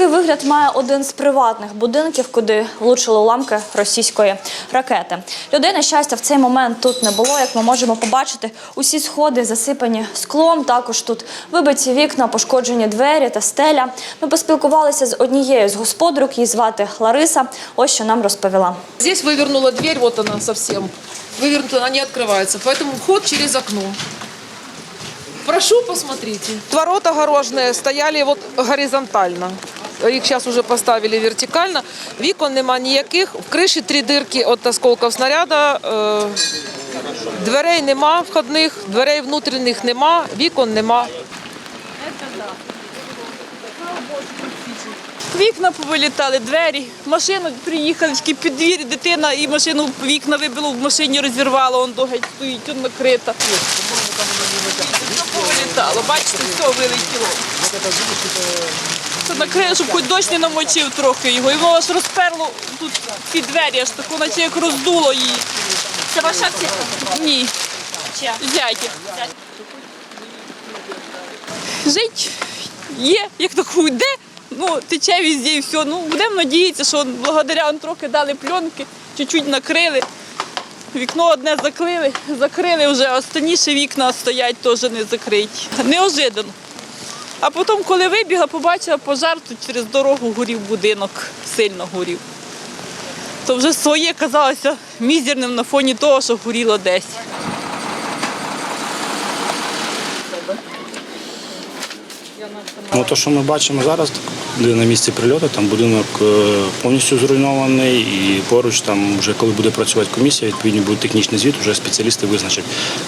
такий вигляд має один з приватних будинків, куди влучили уламки російської ракети. Людей, на щастя, в цей момент тут не було. Як ми можемо побачити, усі сходи засипані склом. Також тут вибиті вікна, пошкоджені двері та стеля. Ми поспілкувалися з однією з господарок. Її звати Лариса. Ось що нам розповіла. Здесь вывернула дверь, вот она совсем. Вывернута, она не открывается. Поэтому вход через окно. Прошу, посмотрите. Ворота огорожные стояли вот горизонтально. Їх зараз вже поставили вертикально. Вікон нема ніяких. В криші три дирки від осколків снаряда. Е, Дверей нема входних, дверей внутрішніх нема, вікон нема. Вікна повилітали, двері, машина приїхала, під двері дитина і машину вікна вибило, в машині розірвало, он до геть стоїть, он накрита. Все повилітало, бачите, все вилетіло. Це накрило, щоб хоч дощ не намочив трохи його. І воно аж розперло тут ці двері, аж тако, наче як роздуло її. Це ваша птиця? Ні, Чия? зяті. Жить є, як таку йде, ну, тече везде і все. Ну, будемо надіятися, що благодаря трохи дали пленки, чуть-чуть накрили. Вікно одне закрили, закрили вже, а останні вікна стоять теж не закриті. Неожиданно. А потім, коли вибігла, побачила пожар, тут через дорогу горів будинок, сильно горів. То вже своє казалося мізерним на фоні того, що горіло десь. Ну, то, що ми бачимо зараз, де на місці прильоту, там будинок е, повністю зруйнований, і поруч там, вже коли буде працювати комісія, відповідно буде технічний звіт, вже спеціалісти визначать,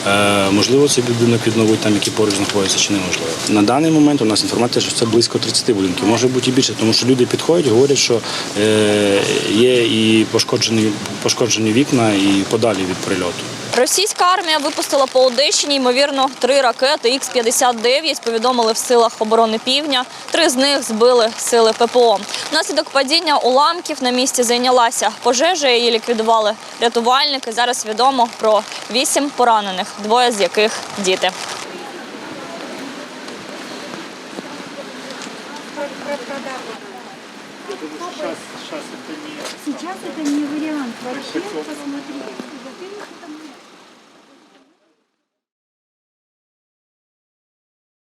е, можливо цей будинок відновить там, які поруч знаходяться, чи неможливо. На даний момент у нас інформація, що це близько 30 будинків, може бути і більше, тому що люди підходять, говорять, що е, є і пошкоджені, пошкоджені вікна, і подалі від прильоту. Російська армія випустила по Одещині, ймовірно, три ракети Х-59, повідомили в силах оборони Півдня. Три з них збили сили ППО. Внаслідок падіння уламків на місці зайнялася пожежа, її ліквідували рятувальники. Зараз відомо про вісім поранених, двоє з яких діти. Сейчас это не вариант вообще, посмотри.